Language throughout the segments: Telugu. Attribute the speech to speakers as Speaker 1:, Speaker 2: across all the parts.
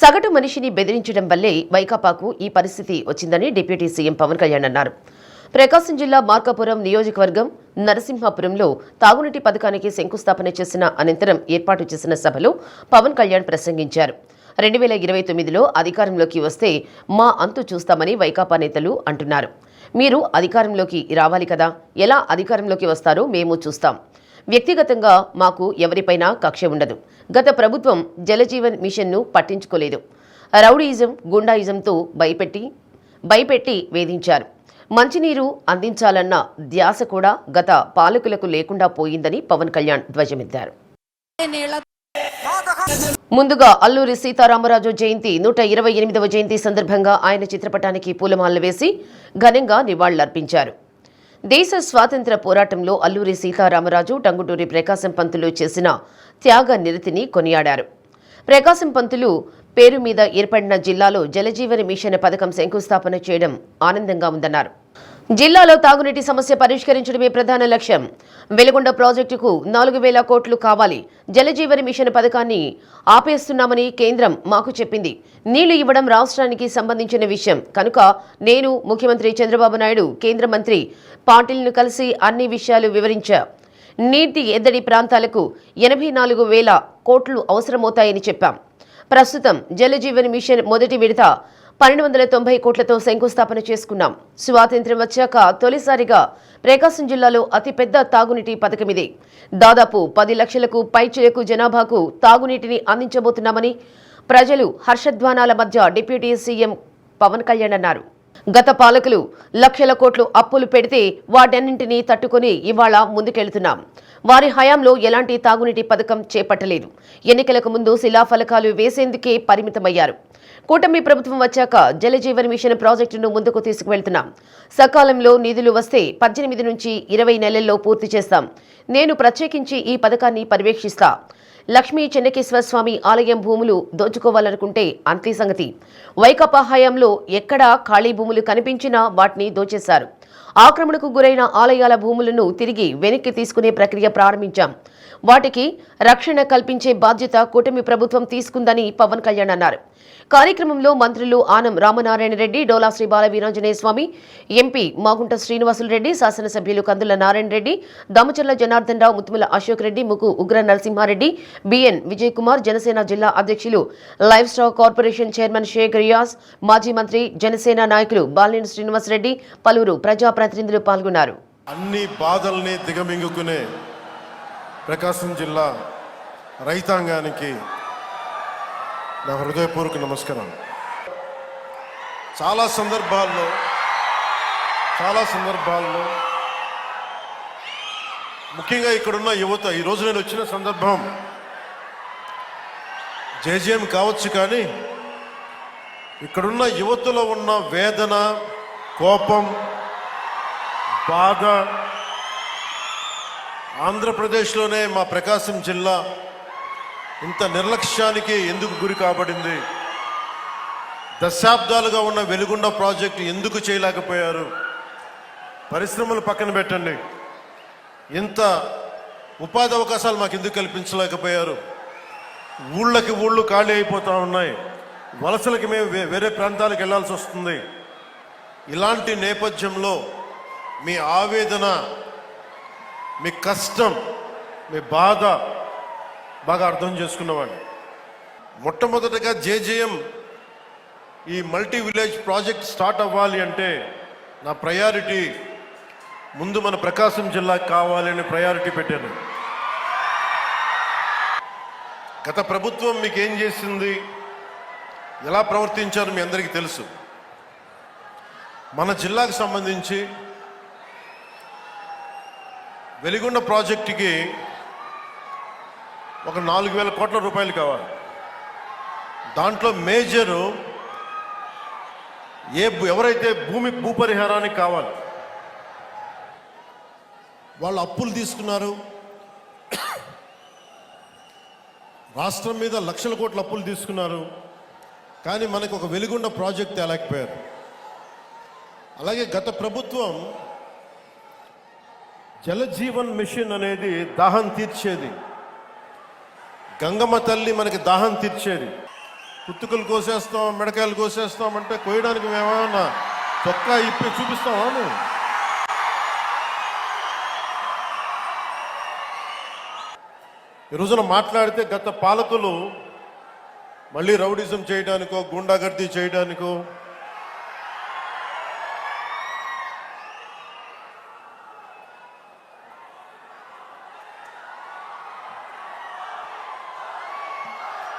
Speaker 1: సగటు మనిషిని బెదిరించడం వల్లే వైకాపాకు ఈ పరిస్థితి వచ్చిందని డిప్యూటీ సీఎం పవన్ కళ్యాణ్ అన్నారు. ప్రకాశం జిల్లా మార్కాపురం నియోజకవర్గం నరసింహాపురంలో తాగునీటి పథకానికి శంకుస్థాపన చేసిన అనంతరం ఏర్పాటు చేసిన సభలో పవన్ కళ్యాణ్ ప్రసంగించారు. రెండు వేల ఇరవై తొమ్మిదిలో అధికారంలోకి వస్తే మా అంతు చూస్తామని వైకాపా నేతలు అంటున్నారు. మీరు అధికారంలోకి రావాలి కదా? ఎలా అధికారంలోకి వస్తారో మేము చూస్తాం. వ్యక్తిగతంగా మాకు ఎవరిపైనా కక్ష ఉండదు. గత ప్రభుత్వం జలజీవన్ మిషన్ను పట్టించుకోలేదు. రౌడీయిజం గుండాయిజంతో భయపెట్టి భయపెట్టి వేధించారు. మంచినీరు అందించాలన్న ధ్యాస కూడా గత పాలకులకు లేకుండా పోయిందని పవన్ కళ్యాణ్ ధ్వజమెత్తారు. ముందుగా అల్లూరి సీతారామరాజు జయంతి నూట ఇరవై ఎనిమిదవ జయంతి సందర్భంగా ఆయన చిత్రపటానికి పూలమాలలు వేసి ఘనంగా నివాళులర్పించారు. దేశ స్వాతంత్ర పోరాటంలో అల్లూరి సీతారామరాజు టంగుటూరి ప్రకాశం పంతులు చేసిన త్యాగ నిరతిని కొనియాడారు. ప్రకాశం పంతులు పేరు మీద ఏర్పడిన జిల్లాలో జలజీవన మిషన్ పథకం శంకుస్థాపన చేయడం ఆనందంగా ఉందన్నారు. జిల్లాలో తాగునీటి సమస్య పరిష్కరించడమే ప్రధాన లక్ష్యం. వెలుగొండ ప్రాజెక్టుకు నాలుగు వేల కోట్లు కావాలి. జలజీవన మిషన్ పథకాన్ని ఆపేస్తున్నామని కేంద్రం మాకు చెప్పింది. నీళ్ళు ఇవ్వడం రాష్ట్రానికి సంబంధించిన విషయం. కనుక నేను ముఖ్యమంత్రి చంద్రబాబు నాయుడు కేంద్ర మంత్రి పాటిల్ను కలిసి అన్ని విషయాలు వివరించా. నీటి ఎద్దడి ప్రాంతాలకు ఎనభై నాలుగు వేల కోట్లు అవసరమవుతాయని చెప్పాం. ప్రస్తుతం జలజీవన్ మిషన్ మొదటి విడత పన్నెండు వందల తొంభై కోట్లతో శంకుస్థాపన చేసుకున్నాం. స్వాతంత్ర్యం వచ్చాక తొలిసారిగా ప్రకాశం జిల్లాలో అతిపెద్ద తాగునీటి పథకం ఇది. దాదాపు పది లక్షలకు పైచిలకు జనాభాకు తాగునీటిని అందించబోతున్నామని ప్రజలు హర్షధ్వానాల మధ్య డిప్యూటీ సీఎం పవన్ కళ్యాణ్ అన్నారు. గత పాలకులు లక్షల కోట్లు అప్పులు పెడితే వాటన్నింటినీ తట్టుకొని ఇవాళ ముందుకెళ్తున్నాం. వారి హయాంలో ఎలాంటి తాగునీటి పథకం చేపట్టలేదు. ఎన్నికలకు ముందు శిలాఫలకాలు వేసేందుకే పరిమితమయ్యారు. కూటమి ప్రభుత్వం వచ్చాక జలజీవన్ మిషన్ ప్రాజెక్టును ముందుకు తీసుకువెళ్తున్నాం. సకాలంలో నిధులు వస్తే పద్దెనిమిది నుంచి ఇరవై నెలల్లో పూర్తి చేస్తాం. నేను ప్రత్యేకించి ఈ పథకాన్ని పర్యవేక్షిస్తా. లక్ష్మీ చెన్నకేశ్వర స్వామి ఆలయం భూములు దోచుకోవాలనుకుంటే అంతే సంగతి. వైకాపా హయాంలో ఎక్కడా ఖాళీ భూములు కనిపించినా వాటిని దోచేశారు. ఆక్రమణకు గురైన ఆలయాల భూములను తిరిగి వెనక్కి తీసుకునే ప్రక్రియ ప్రారంభించాం. వాటికి రక్షణ కల్పించే బాధ్యత కూటమి ప్రభుత్వం తీసుకుందని పవన్ కళ్యాణ్ అన్నారు. కార్యక్రమంలో మంత్రులు ఆనం రామనారాయణ రెడ్డి డోలా శ్రీ బాల వీరాంజనేయ స్వామి ఎంపీ మాగుంట శ్రీనివాసులు రెడ్డి శాసనసభ్యులు కందుల నారాయణ రెడ్డి దామచర్ల జనార్దన్ రావు ముత్తుమల అశోక్ రెడ్డి ముకు ఉగ్ర నరసింహారెడ్డి బిఎన్ విజయ్ కుమార్ జనసేన జిల్లా అధ్యక్షులు live stock corporation chairman Sheikh Riyaz మాజీ మంత్రి జనసేన నాయకులు బాలినేని శ్రీనివాసరెడ్డి పలువురు ప్రజాప్రతినిధులు పాల్గొన్నారు.
Speaker 2: అన్ని బాధల్ని దిగమింగుకునే ప్రకాశం జిల్లా రైతాంగానికి నా హృదయపూర్వక నమస్కారం చాలా సందర్భాల్లో చాలా సందర్భాల్లో ముఖ్యంగా ఇక్కడున్న యువత ఈరోజు నేను వచ్చిన సందర్భం జేజేఎం కావచ్చు కానీ ఇక్కడున్న యువతలో ఉన్న వేదన కోపం బాధ ఆంధ్రప్రదేశ్లోనే మా ప్రకాశం జిల్లా ఇంత నిర్లక్ష్యానికి ఎందుకు గురి కాబడింది? దశాబ్దాలుగా ఉన్న వెలుగుండ ప్రాజెక్టు ఎందుకు చేయలేకపోయారు? పరిశ్రమలు పక్కన పెట్టండి. ఇంత ఉపాధి అవకాశాలు మాకు ఎందుకు కల్పించలేకపోయారు? ఊళ్ళకి ఊళ్ళు ఖాళీ అయిపోతూ ఉన్నాయి. వలసలకి మేము వే- వేరే ప్రాంతాలకు వెళ్ళాల్సి వస్తుంది. ఇలాంటి నేపథ్యంలో మీ ఆవేదన మీ కష్టం మీ బాధ బాగా అర్థం చేసుకున్నవాడిని. మొట్టమొదటగా జేజేఎం ఈ మల్టీ విలేజ్ ప్రాజెక్ట్ స్టార్ట్ అవ్వాలి అంటే నా ప్రయారిటీ ముందు మన ప్రకాశం జిల్లా కావాలి అని ప్రయారిటీ పెట్టాను. గత ప్రభుత్వం మీకు ఏం చేసింది? ఎలా ప్రవర్తించారో మీ అందరికీ తెలుసు. మన జిల్లాకు సంబంధించి వెలిగొండ ప్రాజెక్టుకి ఒక నాలుగు వేల కోట్ల రూపాయలు కావాలి. దాంట్లో మేజరు ఏ ఎవరైతే భూమి భూపరిహారానికి కావాలి వాళ్ళు అప్పులు తీసుకున్నారు. రాష్ట్రం మీద లక్షల కోట్ల అప్పులు తీసుకున్నారు. కానీ మనకు ఒక వెలుగుండ ప్రాజెక్ట్ తేలేకపోయారు. అలాగే గత ప్రభుత్వం జలజీవన్ మిషన్ అనేది దాహం తీర్చేది. గంగమ్మ తల్లి మనకి దాహం తీర్చేది. కుత్తుకలు కోసేస్తాం మిడకాయలు కోసేస్తాం అంటే కోయడానికి మేమేమన్నా చొక్కా ఇప్పి చూపిస్తామా ఈ రోజున మాట్లాడితే గత పాలకులు మళ్ళీ రౌడిజం చేయడానికో గుండాగర్దీ చేయడానికో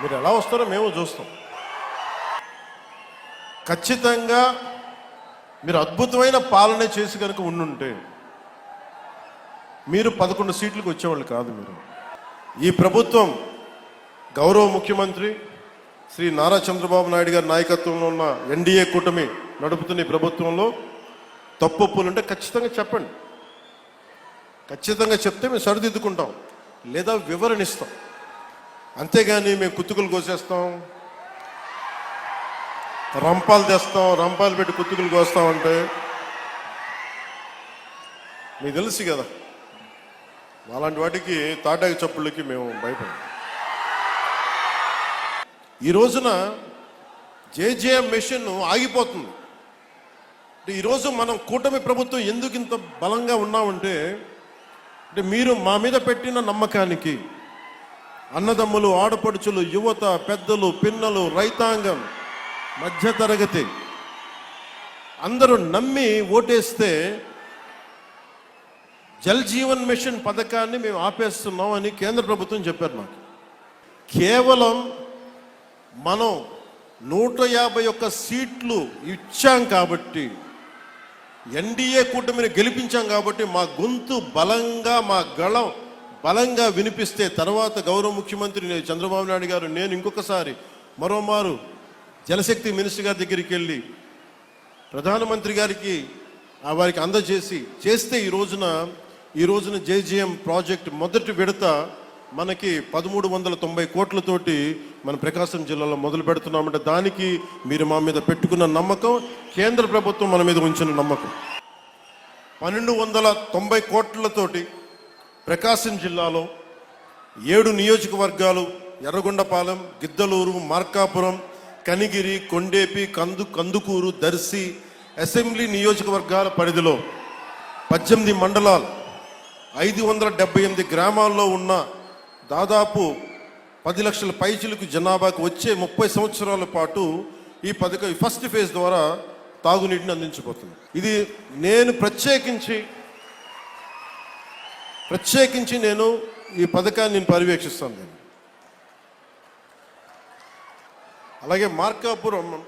Speaker 2: మీరు ఎలా వస్తారో మేము చూస్తాం. ఖచ్చితంగా మీరు అద్భుతమైన పాలన చేసి కనుక ఉండుంటే మీరు పదకొండు సీట్లకు వచ్చేవాళ్ళు కాదు మీరు. ఈ ప్రభుత్వం గౌరవ ముఖ్యమంత్రి శ్రీ నారా చంద్రబాబు నాయుడు గారి నాయకత్వంలో ఉన్న ఎన్డీఏ కూటమి నడుపుతున్న ఈ ప్రభుత్వంలో తప్పులు ఉంటే ఖచ్చితంగా చెప్పండి. ఖచ్చితంగా చెప్తే మేము సరిదిద్దుకుంటాం లేదా వివరణ ఇస్తాం. అంతేగాని మేము కుత్తుకులు కోసేస్తాం. రంపాలు తెస్తాం రంపాలు పెట్టి కుత్తుకులు కోస్తాం అంటే మీకు తెలుసు కదా అలాంటి వాటికి తాటాకి చప్పుళ్ళకి మేము భయపడం ఈ రోజున జేజేఎం మెషిన్ ఆగిపోతుంది. అంటే ఈరోజు మనం కూటమి ప్రభుత్వం ఎందుకు ఇంత బలంగా ఉన్నామంటే అంటే మీరు మా మీద పెట్టిన నమ్మకానికి అన్నదమ్ములు ఆడపడుచులు యువత పెద్దలు పిన్నలు రైతాంగం మధ్యతరగతి అందరూ నమ్మి ఓటేస్తే జల్ జీవన్ మిషన్ పథకాన్ని మేము ఆపేస్తున్నాం అని కేంద్ర ప్రభుత్వం చెప్పారు మాకు. కేవలం మనం నూట యాభై ఒక్క సీట్లు ఇచ్చాం కాబట్టి ఎన్డీఏ కూటమిని గెలిపించాం కాబట్టి మా గొంతు బలంగా మా గళం బలంగా వినిపిస్తే తర్వాత గౌరవ ముఖ్యమంత్రి చంద్రబాబు నాయుడు గారు నేను ఇంకొకసారి మరోమారు జలశక్తి మినిస్టర్ గారి దగ్గరికి వెళ్ళి ప్రధానమంత్రి గారికి ఆ వారికి అందజేసి చేస్తే ఈ రోజున ఈ రోజున జేజీఎం ప్రాజెక్ట్ మొదటి విడత మనకి పదమూడు వందల తొంభై కోట్లతోటి మన ప్రకాశం జిల్లాలో మొదలు పెడుతున్నామంటే దానికి మీరు మా మీద పెట్టుకున్న నమ్మకం కేంద్ర ప్రభుత్వం మన మీద ఉంచిన నమ్మకం. పన్నెండు వందల తొంభై కోట్లతోటి ప్రకాశం జిల్లాలో ఏడు నియోజకవర్గాలు ఎర్రగొండపాలెం గిద్దలూరు మార్కాపురం కనిగిరి కొండేపి కందు కందుకూరు దర్శి అసెంబ్లీ నియోజకవర్గాల పరిధిలో పద్దెనిమిది మండలాలు ఐదు వందల డెబ్బై ఎనిమిది గ్రామాల్లో ఉన్న దాదాపు పది లక్షల పైచులకు జనాభాకు వచ్చే ముప్పై సంవత్సరాల పాటు ఈ పథకం ఫస్ట్ ఫేజ్ ద్వారా తాగునీటిని అందించబోతుంది. ఇది నేను ప్రత్యేకించి ప్రత్యేకించి నేను ఈ పథకాన్ని నేను పర్యవేక్షిస్తాను నేను. అలాగే మార్కాపురం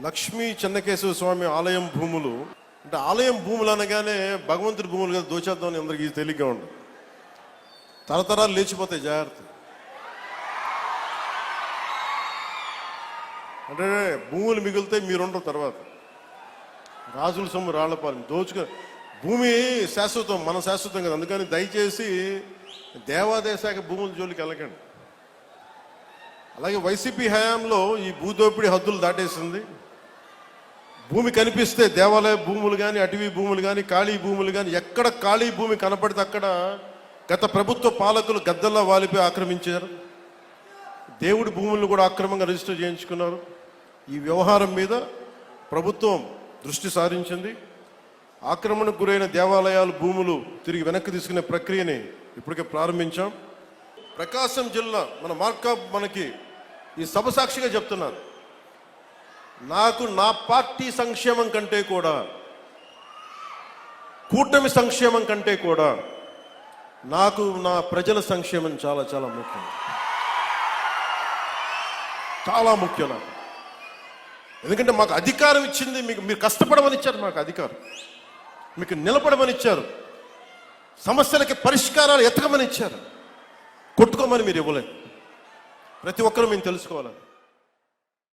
Speaker 2: లక్ష్మీ చెన్నకేశవ స్వామి ఆలయం భూములు అంటే ఆలయం భూములు అనగానే భగవంతుడి భూములు కదా దోచేద్దామని అందరికీ తేలిగ్గా ఉండదు. తరతరాలు లేచిపోతాయి జాగ్రత్త. అంటే భూములు మిగిలితే మీరుండరు తర్వాత. రాజుల సొమ్ము రాళ్ళపాలెం దోచుక భూమి శాశ్వతం మన శాశ్వతం కదా. అందుకని దయచేసి దేవాదాయ శాఖ భూముల జోలికి వెళ్ళకండి. అలాగే వైసీపీ హయాంలో ఈ భూదోపిడి హద్దులు దాటేసింది. భూమి కనిపిస్తే దేవాలయ భూములు కానీ అటవీ భూములు కానీ ఖాళీ భూములు కానీ ఎక్కడ ఖాళీ భూమి కనపడితే అక్కడ గత ప్రభుత్వ పాలకులు గద్దల్లా వాలిపోయి ఆక్రమించారు. దేవుడి భూములను కూడా అక్రమంగా రిజిస్టర్ చేయించుకున్నారు. ఈ వ్యవహారం మీద ప్రభుత్వం దృష్టి సారించింది. ఆక్రమణకు గురైన దేవాలయాలు భూములు తిరిగి వెనక్కి తీసుకునే ప్రక్రియని ఇప్పటికే ప్రారంభించాం. ప్రకాశం జిల్లా మన మార్కప్ మనకి ఈ సభ సాక్షిగా చెప్తున్నారు. నాకు నా పార్టీ సంక్షేమం కంటే కూడా కూటమి సంక్షేమం కంటే కూడా నాకు నా ప్రజల సంక్షేమం చాలా చాలా ముఖ్యం. చాలా ముఖ్యం నాకు. ఎందుకంటే మాకు అధికారం ఇచ్చింది మీకు మీరు కష్టపడమని ఇచ్చారు మాకు అధికారం. మీకు నిలబడమని ఇచ్చారు. సమస్యలకి పరిష్కారాలు ఎతకమని ఇచ్చారు. కొట్టుకోమని మీరు ఇవ్వలేదు. ప్రతి ఒక్కరూ మేము తెలుసుకోవాలి.